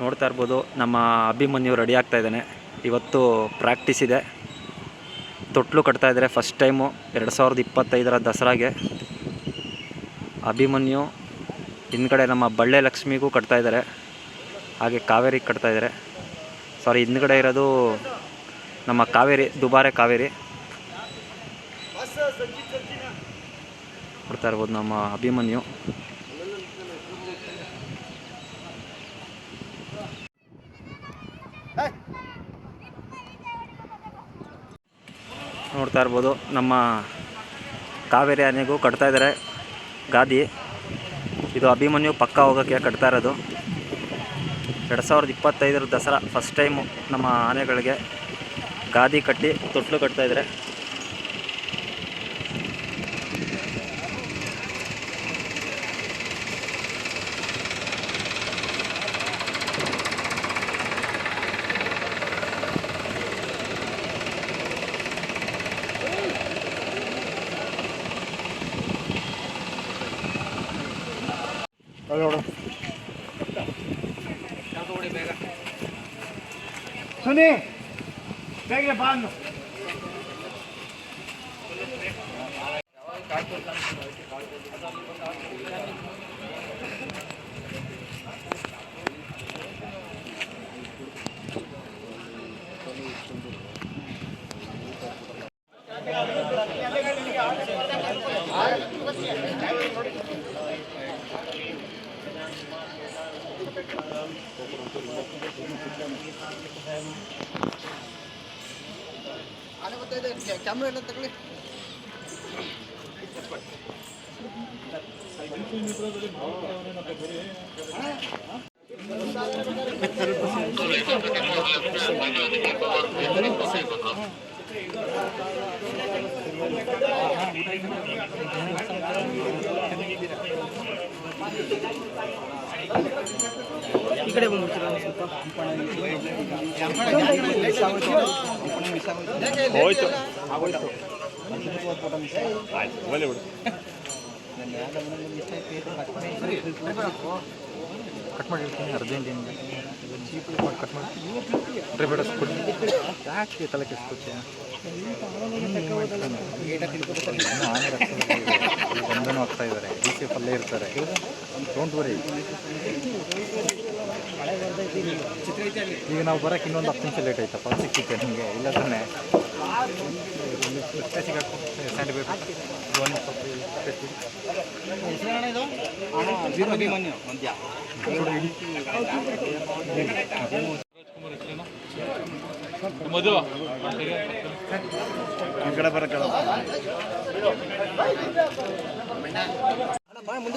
ನೋಡ್ತಾ ಇರ್ಬೋದು, ನಮ್ಮ ಅಭಿಮನ್ಯು ರೆಡಿ ಆಗ್ತಾ ಇದ್ದಾನೆ. ಇವತ್ತು ಪ್ರಾಕ್ಟೀಸ್ ಇದೆ. ತೊಟ್ಲು ಕಟ್ತಾ ಇದ್ದಾರೆ ಫಸ್ಟ್ ಟೈಮು ಎರಡು ಸಾವಿರದ ಇಪ್ಪತ್ತೈದರ ದಸರಾಗೆ. ಅಭಿಮನ್ಯು ಹಿಂದ್ಗಡೆ ನಮ್ಮ ಬಳ್ಳೆ ಲಕ್ಷ್ಮಿಗೂ ಕಟ್ತಾ ಇದ್ದಾರೆ. ಹಾಗೆ ಕಾವೇರಿಗೆ ಕಟ್ತಾ ಇದ್ದಾರೆ. ಸಾರಿ ಹಿಂದ್ಗಡೆ ಇರೋದು ನಮ್ಮ ಕಾವೇರಿ, ದುಬಾರೆ ಕಾವೇರಿ. ನೋಡ್ತಾ ಇರ್ಬೋದು ನಮ್ಮ ಅಭಿಮನ್ಯು. ನೋಡ್ತಾ ಇರ್ಬೋದು, ನಮ್ಮ ಕಾವೇರಿ ಆನೆಗೂ ಕಟ್ತಾ ಇದ್ದಾರೆ ಗಾದಿ. ಇದು ಅಭಿಮನ್ಯು ಪಕ್ಕ ಹೋಗೋಕ್ಕೆ ಕಟ್ತಾ ಇರೋದು. ಎರಡು ಸಾವಿರದ ಇಪ್ಪತ್ತೈದರ ದಸರಾ ಫಸ್ಟ್ ಟೈಮು ನಮ್ಮ ಆನೆಗಳಿಗೆ ಗಾದಿ ಕಟ್ಟಿ ತೊಟ್ಲು ಕಟ್ತಾ Andy, grabando. ಕ್ಯಾಮ್ರಾ ಎಲ್ಲ ತಗೊಳ್ಳಿ. ಈ ಕಡೆ ಬಂದ್ಬಿಡ್ತೀರಾ ಸ್ವಲ್ಪ? ಹೋಯ್ತು. ಆಗೋಯ್ತು. ಆಯ್ತು ಬಿಡು. ಕಟ್ ಮಾಡಿರ್ತೀನಿ ಮಾಡಿ ಕಟ್ ಮಾಡಿ. ಬೇಡ ಯಾಕೆ ತಲೆ ಕೆಡಿಸ್ಕೊತೀಯ? ಬಂಧನ ಹೋಗ್ತಾ ಇದ್ದಾರೆ ಡಿ ಸಿ ಎಫ್ ಅಲ್ಲೇ ಇರ್ತಾರೆ. ಡೋಂಟ್ ವರಿ ಈಗ ನಾವು ಬರೋಕ್ಕೆ ಇನ್ನೊಂದು ಹತ್ತು ನಿಮಿಷ ಲೇಟ್ ಆಯ್ತಪ್ಪ ಸಿಕ್ಕಿತ್ತೆ ನಿಮಗೆ ಇಲ್ಲ ತಾನೆ? ಸ್ಯಾಂಡ್ ಮಧು ಈ ಕಡೆ ಬರಕ್ಕೆ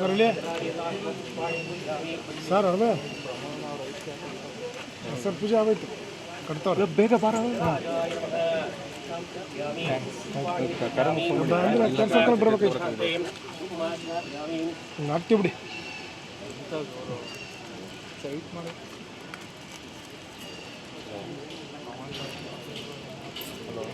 ಸರ್ ಇಲ್ಲಿ? ಸರ್ ಅರ್ಧ ಸರ್ ಪೂಜೆ ಆಗೋಯ್ತು. ಕಟ್ತಾವ್ರೆ. ಬೇಗ ಬಾರ. ಅಂದ್ರೆ ಕೆಲಸ ಬರ್ಬೇಕಾಯ್ತು. ಹಾಕ್ತೀವಿ ಬಿಡಿ.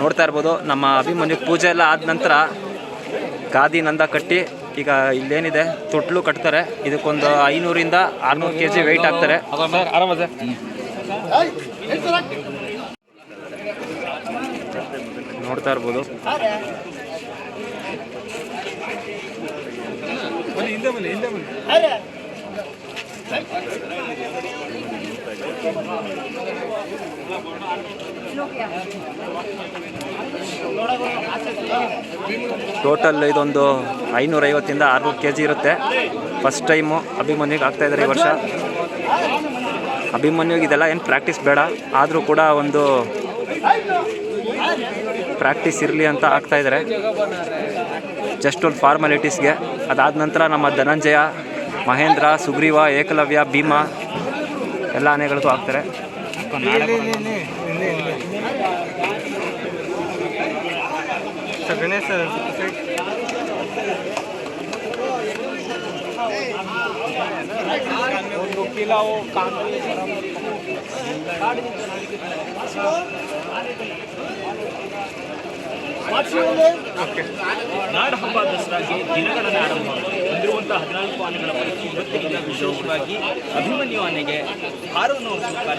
ನೋಡ್ತಾ ಇರ್ಬೋದು ನಮ್ಮ ಅಭಿಮನ್ಯು ಪೂಜೆ ಎಲ್ಲ ಆದ ನಂತರ ಗಾದಿ ನಂದ ಕಟ್ಟಿ ಈಗ ಇಲ್ಲೇನಿದೆ ತೊಟ್ಲು ಕಟ್ತಾರೆ. ಇದಕ್ಕೊಂದು ಐನೂರಿಂದ ಆರ್ನೂರು ಕೆ ಜಿ ವೆಯ್ಟ್ ಹಾಕ್ತಾರೆ ನೋಡ್ತಾ ಇರ್ಬೋದು. ಟೋಟಲ್ ಇದೊಂದು ಐನೂರೈವತ್ತಿಂದ ಆರ್ನೂರು ಕೆ ಜಿ ಇರುತ್ತೆ. ಫಸ್ಟ್ ಟೈಮು ಅಭಿಮನ್ಯುಗೆ ಆಗ್ತಾ ಇದ್ದಾರೆ ಈ ವರ್ಷ. ಅಭಿಮನ್ಯುಗೆ ಇದೆಲ್ಲ ಏನು ಪ್ರಾಕ್ಟೀಸ್ ಬೇಡ. ಆದರೂ ಕೂಡ ಒಂದು ಪ್ರಾಕ್ಟೀಸ್ ಇರಲಿ ಅಂತ ಆಗ್ತಾ ಇದ್ದಾರೆ ಜಸ್ಟ್ ಒಂದು ಫಾರ್ಮಾಲಿಟೀಸ್ಗೆ ಅದಾದ ನಂತರ ನಮ್ಮ ಧನಂಜಯ, ಮಹೇಂದ್ರ, ಸುಗ್ರೀವ, ಏಕಲವ್ಯ, ಭೀಮಾ ಎಲ್ಲ ಆನೆಗಳಿಗೂ ಆಗ್ತಾರೆ. ನಾಡ ಹಬ್ಬ ದಸರಾಗೆ ದಿನಗಣನೆ ಆರಂಭ ಹೊಂದಿರುವಂತಹ ಹದಿನಾಲ್ಕು ಆನೆಗಳ ಪೈಕಿ ಇವತ್ತಿಗಿಂತ ವಿಶೇಷವಾಗಿ ಅಭಿಮನ್ಯು ಆನೆಗೆ ಹಾರವನ್ನು ಹೊರಿಸುವ ಕಾರ್ಯ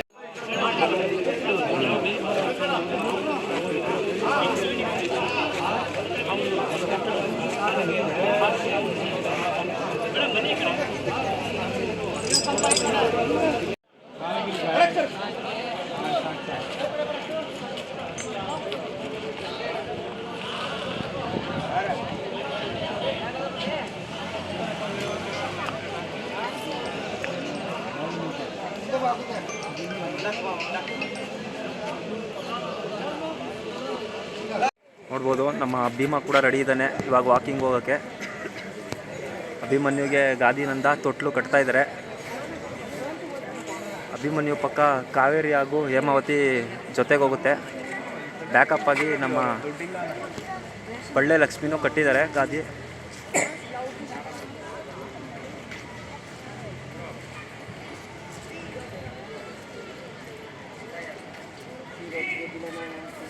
ನೋಡ್ಬೋದು ನಮ್ಮ ಭೀಮ ಕೂಡ ರೆಡಿ ಇದ್ದಾನೆ, ಇವಾಗ ವಾಕಿಂಗ್ ಹೋಗೋಕ್ಕೆ ಅಭಿಮನ್ಯುಗೆ ಗಾದಿನಂದ ತೊಟ್ಲು ಕಟ್ತಾ ಇದ್ದಾರೆ ಅಭಿಮನ್ಯು ಪಕ್ಕ ಕಾವೇರಿ ಹಾಗೂ ಹೇಮಾವತಿ ಜೊತೆಗೆ ಹೋಗುತ್ತೆ. ಬ್ಯಾಕಪ್ ಆಗಿ ನಮ್ಮ ಬಳ್ಳೆ ಲಕ್ಷ್ಮಿನೂ ಕಟ್ಟಿದ್ದಾರೆ ಗಾದಿ.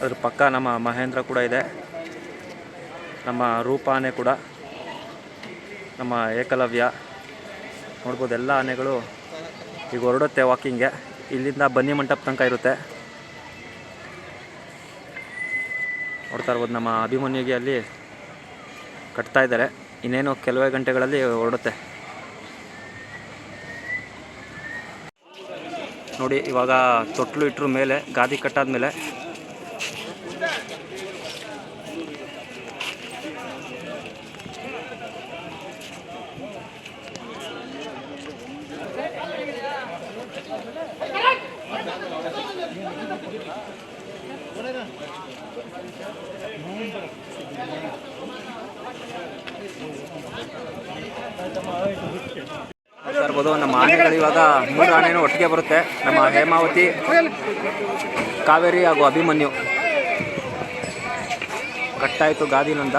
ಅದ್ರ ಪಕ್ಕ ನಮ್ಮ ಮಹೇಂದ್ರ ಕೂಡ ಇದೆ. ನಮ್ಮ ರೂಪ ಆನೆ ಕೂಡ ನಮ್ಮ ಏಕಲವ್ಯ. ನೋಡ್ಬೋದು ಎಲ್ಲ ಆನೆಗಳು ಈಗ ಹೊರಡುತ್ತೆ ವಾಕಿಂಗ್ಗೆ ಇಲ್ಲಿಂದ ಬನ್ನಿ ಮಂಟಪ ತನಕ ಇರುತ್ತೆ. ನೋಡ್ತಾ ಇರ್ಬೋದು ನಮ್ಮ ಅಭಿಮನ್ಯುಗೆ ಅಲ್ಲಿ ಕಟ್ತಾ ಇದ್ದಾರೆ. ಇನ್ನೇನು ಕೆಲವೇ ಗಂಟೆಗಳಲ್ಲಿ ಹೊರಡುತ್ತೆ. ನೋಡಿ, ಇವಾಗ ತೊಟ್ಲು ಇಟ್ಟರು ಮೇಲೆ, ಗಾದಿ ಕಟ್ಟಾದ್ಮೇಲೆ ನೋಡ್ತಾ ಇರ್ಬೋದು ನಮ್ಮ ಆನೆಗಳು ಇವಾಗ ಮೂರು ಆನೆನೂ ಒಟ್ಟಿಗೆ ಬರುತ್ತೆ. ನಮ್ಮ ಹೇಮಾವತಿ, ಕಾವೇರಿ ಹಾಗೂ ಅಭಿಮನ್ಯು. ಕಟ್ಟಾಯಿತು ಗಾದಿನಂದ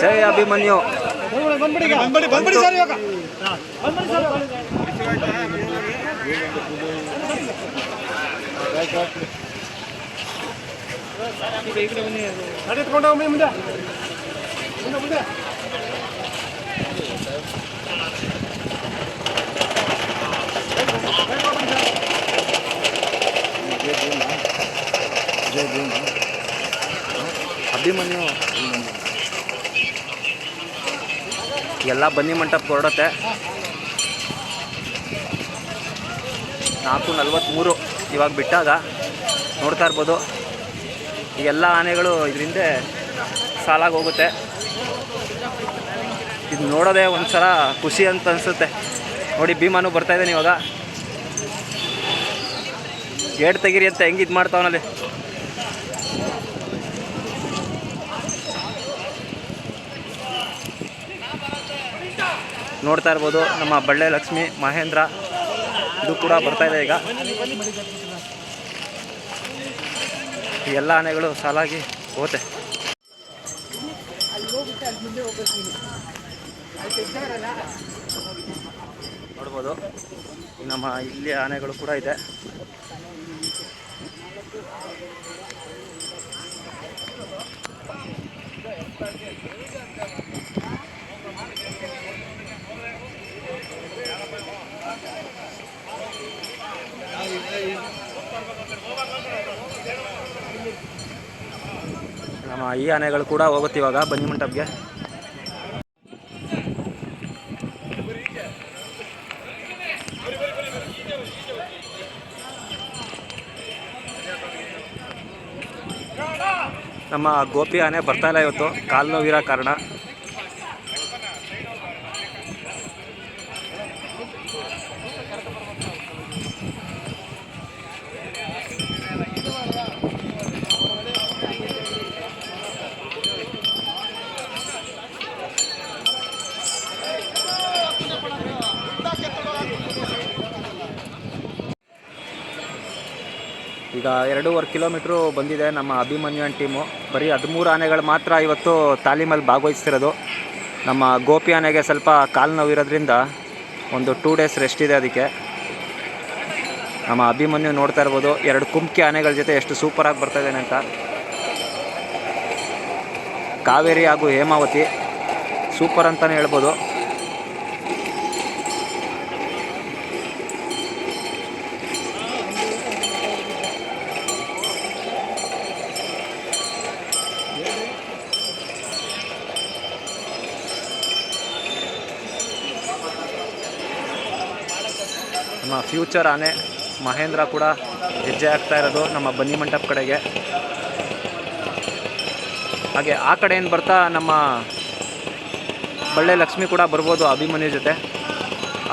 ಜೈ ಅಭಿಮನ್ಯು ಬಂದ್ಬಿಡಿ ಬಂದ್ಬಿಡಿ ಸರ್ ಇವಾಗ ನಡೆದುಕೊಂಡು ಮುಂದೆ ಮುಂದೆ ಮುಂದೆ ಅಭಿಮನ್ಯು ಎಲ್ಲ ಬನ್ನಿ ಮಂಟಪ ಹೊರಡತ್ತೆ ನಾಲ್ಕು ನಲ್ವತ್ತ್ಮೂರು ಇವಾಗ ಬಿಟ್ಟಾಗ ನೋಡ್ತಾ ಇರ್ಬೋದು. ಎಲ್ಲ ಆನೆಗಳು ಇದರಿಂದ ಸಾಲಾಗಿ ಹೋಗುತ್ತೆ. ಇದು ನೋಡೋದೇ ಒಂಥರ ಖುಷಿ ಅಂತ ಅನಿಸುತ್ತೆ. ನೋಡಿ, ಭೀಮಾನು ಬರ್ತಾ ಇದ್ದಾನೆ ಇವಾಗ. ಗೇಟ್ ತೆಗೀರಿ ಅಂತ ಹೆಂಗೆ ಇದು ಮಾಡ್ತಾವನಲ್ಲಿ ನೋಡ್ತಾ ಇರ್ಬೋದು ನಮ್ಮ ಬಳ್ಳೆ ಲಕ್ಷ್ಮಿ ಮಹೇಂದ್ರ. ಇದು ಕೂಡ ಬರ್ತಾ ಇದೆ ಈಗ. ಎಲ್ಲ ಆನೆಗಳು ಸಾಲಾಗಿ ಹೋಗುತ್ತೆ. ನೋಡ್ಬೋದು. ನಮ್ಮ ಇಲ್ಲಿ ಆನೆಗಳು ಕೂಡ ಇದೆ. ನಮ್ಮ ಈ ಆನೆಗಳು ಕೂಡ ಹೋಗುತ್ತಿವಾಗ ಬನ್ನಿ ಮಂಟಪ್ಗೆ. ನಮ್ಮ ಗೋಪಿ ಆನೆ ಬರ್ತಾ ಇಲ್ಲ ಇವತ್ತು. ಕಾಲು ನೋವಿರೋ ಕಾರಣ ಈಗ ಎರಡೂವರೆ ಕಿಲೋಮೀಟ್ರು ಬಂದಿದೆ ನಮ್ಮ ಅಭಿಮನ್ಯು ಟೀಮು. ಬರೀ ಹದಿಮೂರು ಆನೆಗಳು ಮಾತ್ರ ಇವತ್ತು ತಾಲೀಮಲ್ಲಿ ಭಾಗವಹಿಸ್ತಿರೋದು. ನಮ್ಮ ಗೋಪಿ ಆನೆಗೆ ಸ್ವಲ್ಪ ಕಾಲು ನೋವಿರೋದ್ರಿಂದ ಒಂದು ಟೂ ಡೇಸ್ ರೆಸ್ಟ್ ಇದೆ ಅದಕ್ಕೆ. ನಮ್ಮ ಅಭಿಮನ್ಯು ನೋಡ್ತಾ ಇರ್ಬೋದು. ಎರಡು ಕುಮ್ಕಿ ಆನೆಗಳ ಜೊತೆ ಎಷ್ಟು ಸೂಪರಾಗಿ ಬರ್ತಾ ಅಂತ. ಕಾವೇರಿ ಹಾಗೂ ಹೇಮಾವತಿ. ಸೂಪರ್ ಅಂತಲೇ ಹೇಳ್ಬೋದು. ನಮ್ಮ ಫ್ಯೂಚರ್ ಆನೆ ಮಹೇಂದ್ರ ಕೂಡ ಹೆಜ್ಜೆ ಆಗ್ತಾ ಇರೋದು ನಮ್ಮ ಬನ್ನಿ ಮಂಟಪ ಕಡೆಗೆ. ಹಾಗೆ ಆ ಕಡೆಯಿಂದ ಬರ್ತಾ ನಮ್ಮ ಬಳ್ಳೆ ಲಕ್ಷ್ಮಿ ಕೂಡ ಬರ್ಬೋದು ಅಭಿಮನ್ಯು ಜೊತೆ.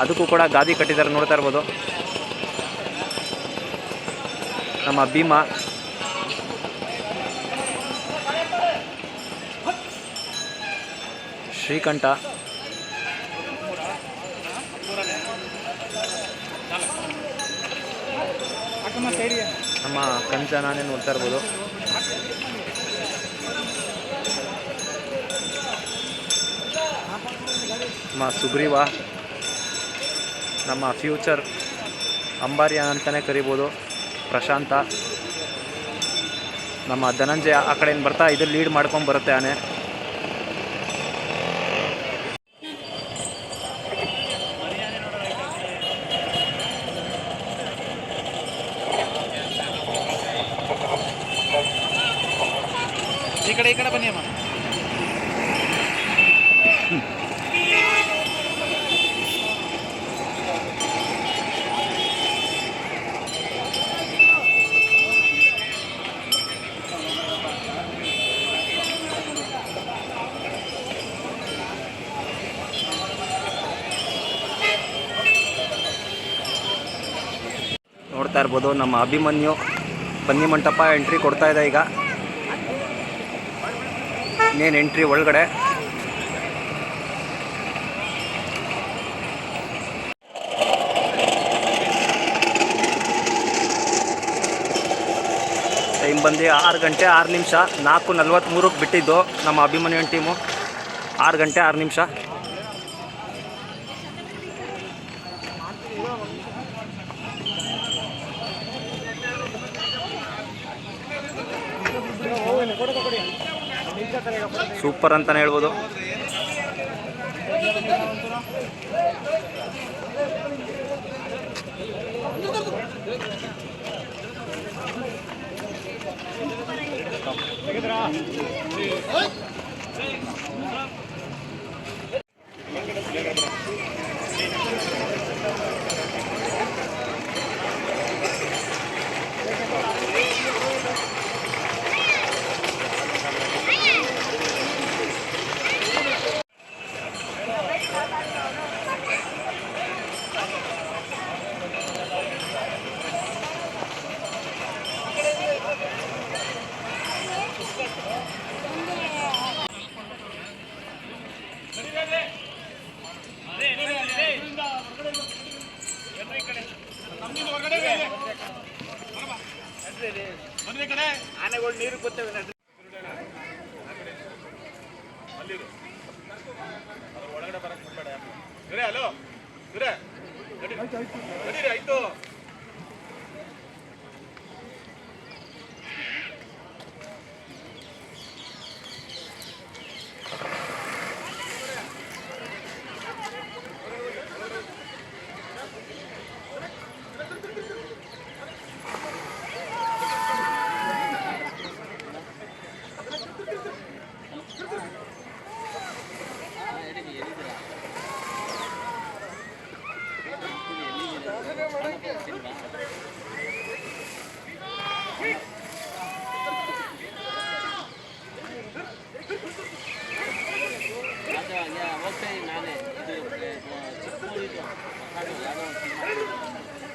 ಅದಕ್ಕೂ ಕೂಡ ಗಾದಿ ಕಟ್ಟಿದ್ದಾರೆ ನೋಡ್ತಾ ಇರ್ಬೋದು. ನಮ್ಮ ಭೀಮ. ಶ್ರೀಕಂಠ. ನಮ್ಮ ಕಂಚನಾನೇ ನೋಡ್ತಾ ಇರ್ಬೋದು. ನಮ್ಮ ಸುಗ್ರೀವ, ನಮ್ಮ ಫ್ಯೂಚರ್ ಅಂಬಾರಿಯ ಅಂತಲೇ ಕರಿಬೋದು. ಪ್ರಶಾಂತ. ನಮ್ಮ ಧನಂಜಯ ಆ ಕಡೆಯಿಂದ ಬರ್ತಾ ಇದು ಲೀಡ್ ಮಾಡ್ಕೊಂಡು ಬರುತ್ತೆ ಆನೆ. ಕಡೆ, ಈ ಕಡೆ ಬನ್ನಿ ಅಮ್ಮ. ನೋಡ್ತಾ ಇರ್ಬೋದು, ನಮ್ಮ ಅಭಿಮನ್ಯು ಬನ್ನಿ ಮಂಟಪ ಎಂಟ್ರಿ ಕೊಡ್ತಾ ಇದೆ ಈಗ. ಇನ್ನೇನು ಎಂಟ್ರಿ ಒಳಗಡೆ. ಟೈಮ್ ಬಂದು ಆರು ಗಂಟೆ ಆರು ನಿಮಿಷ. ನಾಲ್ಕು ನಲ್ವತ್ತ್ಮೂರಕ್ಕೆ ಬಿಟ್ಟಿದ್ದು ನಮ್ಮ ಅಭಿಮಾನಿಯನ್ ಟೀಮು. ಆರು ಗಂಟೆ ಆರು ನಿಮಿಷ. ಸೂಪರ್ ಅಂತಲೇ ಹೇಳ್ಬೋದು. ಹೋಗ್ತಾ ಇದ್ದೀನಿ ನಾನೇ ಇದು ಚಿಕ್ಕೂರಿದು ಮಾತಾಡು ಯಾವುದೋ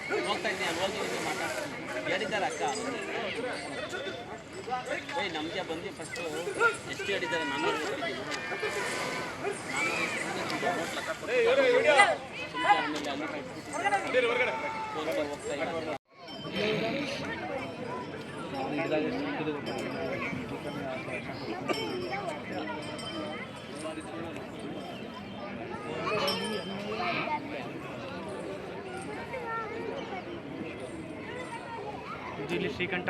ಒಂದು ಹೋಗ್ತಾ ಇದ್ದೀನಿ ಅಲ್ಲಿ ಹೋಗಿ ಇಲ್ಲಿ ಮಾತಾಡ್ತೀನಿ ಹೇಳಿದ್ದಾರೆ ಅಕ್ಕ ಬೈ ನಮಗೆ ಬಂದು ಫಸ್ಟು ಎಷ್ಟು ಹೇಳಿದ್ದಾರೆ ನಾನು ನಾನು ಹೋಗ್ತಾ ಹೋಗ್ತಾ ಇದ್ದೀನಿ ಇಲ್ಲಿ ಶ್ರೀಕಂಠ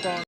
телефон